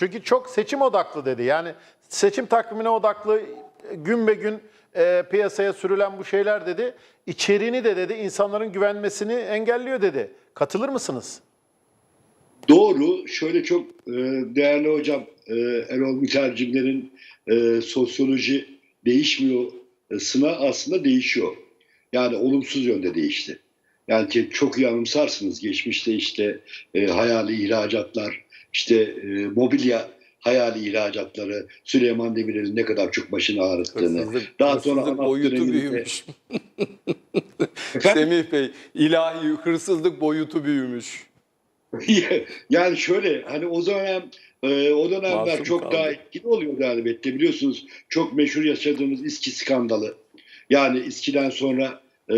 Çünkü çok seçim odaklı dedi. Yani seçim takvimine odaklı gün be gün e, piyasaya sürülen bu şeyler dedi. İçeriğini de dedi insanların güvenmesini engelliyor dedi. Katılır mısınız? Doğru. Şöyle çok e, değerli hocam e, Erol Mütercimler'in e, sosyoloji değişmiyor e, sınav aslında değişiyor. Yani olumsuz yönde değişti. Yani çok iyi anımsarsınız geçmişte işte e, hayali ihracatlar, işte e, mobilya hayali ihracatları Süleyman Demirel'in ne kadar çok başını ağrıttığını. Hırsızlık, Daha sonra hırsızlık Anadolu boyutu döneminde- büyümüş. Semih Bey, ilahi hırsızlık boyutu büyümüş. yani şöyle hani o dönem e, o dönemler Masum çok kaldı. daha etkili oluyordu elbette biliyorsunuz çok meşhur yaşadığımız İSKİ skandalı yani İSKİ'den sonra e,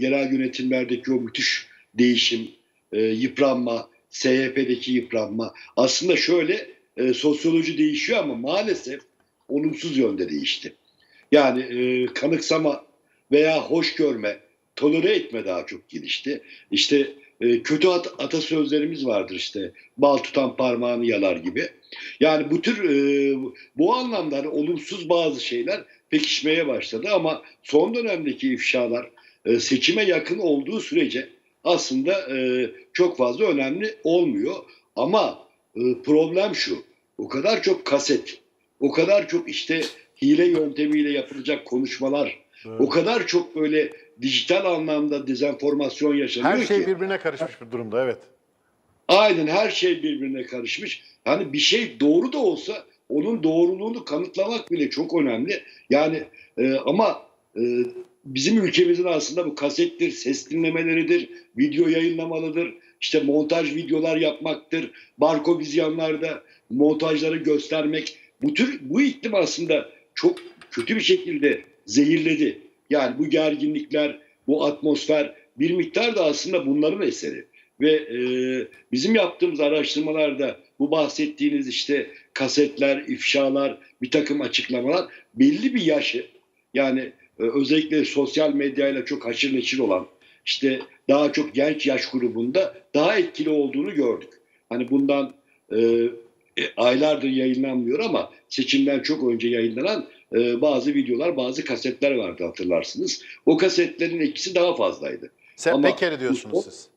yerel yönetimlerdeki o müthiş değişim e, yıpranma SYP'deki yıpranma. Aslında şöyle e, sosyoloji değişiyor ama maalesef olumsuz yönde değişti. Yani e, kanıksama veya hoş görme tolere etme daha çok gelişti. İşte e, kötü at- atasözlerimiz vardır işte bal tutan parmağını yalar gibi. Yani bu tür e, bu anlamda hani olumsuz bazı şeyler pekişmeye başladı ama son dönemdeki ifşalar e, seçime yakın olduğu sürece aslında e, çok fazla önemli olmuyor. Ama e, problem şu o kadar çok kaset, o kadar çok işte hile yöntemiyle yapılacak konuşmalar, o kadar çok böyle dijital anlamda dezenformasyon yaşanıyor Her şey ki. birbirine karışmış bir durumda evet. Aynen her şey birbirine karışmış. Hani bir şey doğru da olsa onun doğruluğunu kanıtlamak bile çok önemli. Yani e, ama e, bizim ülkemizin aslında bu kasettir, ses dinlemeleridir, video yayınlamalıdır, işte montaj videolar yapmaktır, barko vizyonlarda montajları göstermek. Bu tür bu iklim aslında çok kötü bir şekilde zehirledi. Yani bu gerginlikler, bu atmosfer bir miktar da aslında bunların eseri ve e, bizim yaptığımız araştırmalarda bu bahsettiğiniz işte kasetler, ifşalar, bir takım açıklamalar belli bir yaşı yani özellikle sosyal medyayla çok haşır neşir olan işte daha çok genç yaş grubunda daha etkili olduğunu gördük. Hani bundan e, e, aylardır yayınlanmıyor ama seçimden çok önce yayınlanan e, bazı videolar, bazı kasetler vardı hatırlarsınız. O kasetlerin etkisi daha fazlaydı. Sen Ama Peker'i diyorsunuz bu- siz.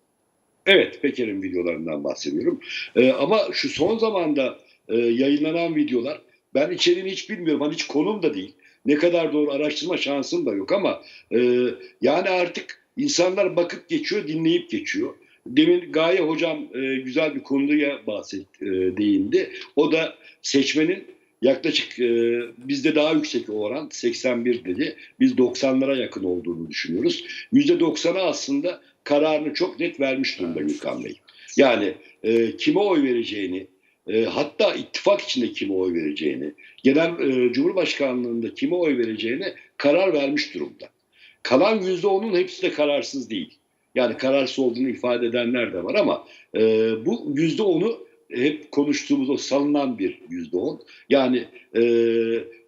Evet, Peker'in videolarından bahsediyorum. Ee, ama şu son zamanda e, yayınlanan videolar, ben içeriğini hiç bilmiyorum, hani hiç konum da değil. Ne kadar doğru araştırma şansım da yok ama e, yani artık insanlar bakıp geçiyor, dinleyip geçiyor. Demin Gaye Hocam e, güzel bir konuya bahset, e, değindi. O da seçmenin yaklaşık e, bizde daha yüksek oran 81 dedi. Biz 90'lara yakın olduğunu düşünüyoruz. %90'a aslında kararını çok net vermiş durumda Gülkan Bey. Yani e, kime oy vereceğini, e, hatta ittifak içinde kime oy vereceğini, genel e, Cumhurbaşkanlığında kime oy vereceğini karar vermiş durumda. Kalan %10'un hepsi de kararsız değil. Yani kararsız olduğunu ifade edenler de var ama e, bu %10'u hep konuştuğumuz o salınan bir %10. Yani e,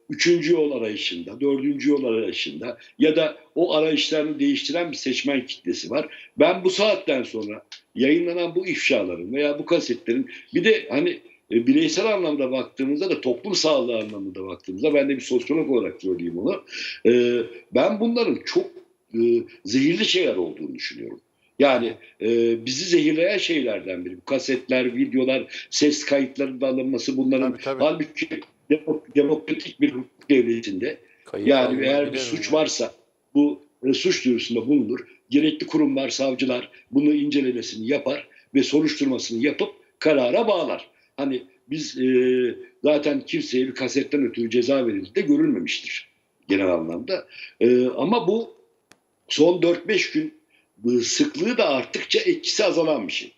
üçüncü yol arayışında, dördüncü yol arayışında ya da o arayışlarını değiştiren bir seçmen kitlesi var. Ben bu saatten sonra yayınlanan bu ifşaların veya bu kasetlerin bir de hani e, bireysel anlamda baktığımızda da toplum sağlığı anlamında baktığımızda ben de bir sosyolog olarak söyleyeyim onu. E, ben bunların çok e, zehirli şeyler olduğunu düşünüyorum. Yani e, bizi zehirleyen şeylerden biri. Bu kasetler, videolar, ses kayıtlarının alınması bunların Tabii, tabii. halbuki demok- demokratik bir hukuk devletinde Kayıp yani eğer bir suç varsa bu e, suç duyurusunda bulunur. Gerekli kurumlar, savcılar bunu incelemesini yapar ve soruşturmasını yapıp karara bağlar. Hani biz e, zaten kimseye bir kasetten ötürü ceza verildi de görülmemiştir genel anlamda. E, ama bu son 4-5 gün bu sıklığı da arttıkça etkisi azalan bir şey.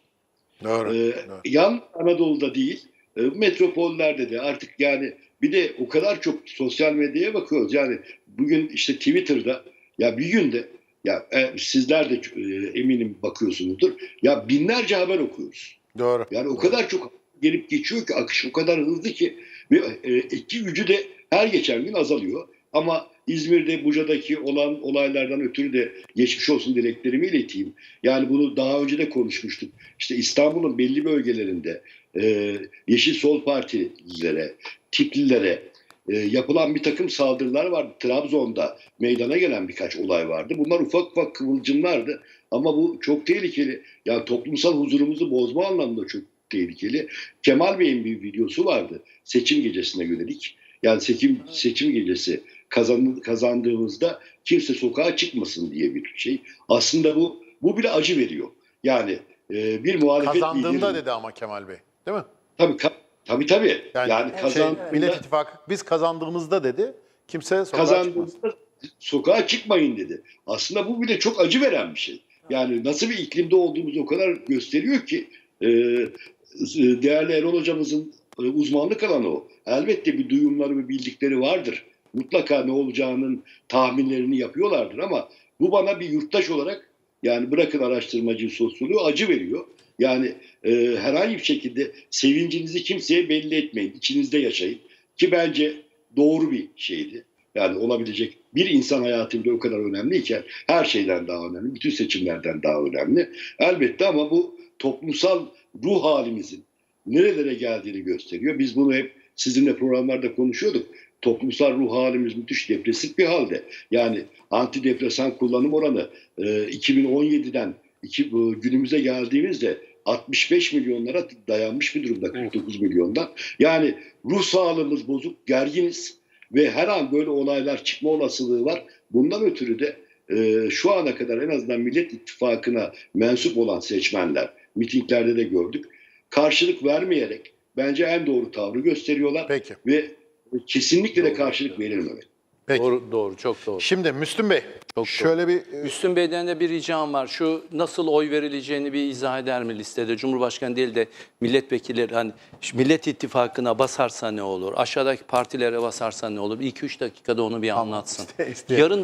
Doğru. Ee, doğru. yan Anadolu'da değil, e, metropollerde de artık yani bir de o kadar çok sosyal medyaya bakıyoruz. Yani bugün işte Twitter'da ya bir günde ya e, sizler de e, eminim bakıyorsunuzdur. Ya binlerce haber okuyoruz. Doğru. Yani o kadar çok gelip geçiyor ki akış o kadar hızlı ki ve e, etki gücü de her geçen gün azalıyor. Ama İzmir'de Buca'daki olan olaylardan ötürü de geçmiş olsun dileklerimi ileteyim. Yani bunu daha önce de konuşmuştuk. İşte İstanbul'un belli bölgelerinde e, Yeşil Sol Partililere, tiplilere e, yapılan bir takım saldırılar vardı. Trabzon'da meydana gelen birkaç olay vardı. Bunlar ufak ufak kıvılcımlardı. Ama bu çok tehlikeli. Yani toplumsal huzurumuzu bozma anlamda çok tehlikeli. Kemal Bey'in bir videosu vardı. Seçim gecesine yönelik. Yani seçim, seçim gecesi kazan, kazandığımızda kimse sokağa çıkmasın diye bir şey. Aslında bu bu bile acı veriyor. Yani e, bir muhalefet Kazandığında lideri- dedi ama Kemal Bey. Değil mi? Tabii tabii tabii. Yani, Yani, şey, kazandığında, Millet İttifakı biz kazandığımızda dedi. Kimse sokağa çıkmaz. kazandığında sokağa çıkmayın dedi. Aslında bu bile çok acı veren bir şey. Yani nasıl bir iklimde olduğumuzu o kadar gösteriyor ki e, değerli Erol hocamızın e, uzmanlık alanı o. Elbette bir duyumları ve bildikleri vardır. Mutlaka ne olacağının tahminlerini yapıyorlardır ama bu bana bir yurttaş olarak yani bırakın araştırmacı sosyoloğu acı veriyor. Yani e, herhangi bir şekilde sevincinizi kimseye belli etmeyin. içinizde yaşayın. Ki bence doğru bir şeydi. Yani olabilecek bir insan hayatında o kadar önemliyken her şeyden daha önemli, bütün seçimlerden daha önemli. Elbette ama bu toplumsal ruh halimizin nerelere geldiğini gösteriyor. Biz bunu hep sizinle programlarda konuşuyorduk. Toplumsal ruh halimiz müthiş depresif bir halde. Yani antidepresan kullanım oranı e, 2017'den iki, bu günümüze geldiğimizde 65 milyonlara dayanmış bir durumda 49 milyondan. Yani ruh sağlığımız bozuk, gerginiz ve her an böyle olaylar çıkma olasılığı var. Bundan ötürü de e, şu ana kadar en azından Millet İttifakı'na mensup olan seçmenler mitinglerde de gördük. Karşılık vermeyerek bence en doğru tavrı gösteriyorlar Peki. ve kesinlikle de karşılık verilmemeli. Peki. Doğru, doğru, çok doğru. Şimdi Müslüm Bey doğru. şöyle bir e, Müslüm Bey'den de bir ricam var. Şu nasıl oy verileceğini bir izah eder mi listede? Cumhurbaşkanı değil de milletvekilleri hani Millet İttifakı'na basarsa ne olur? Aşağıdaki partilere basarsa ne olur? 2-3 dakikada onu bir anlatsın. Yarın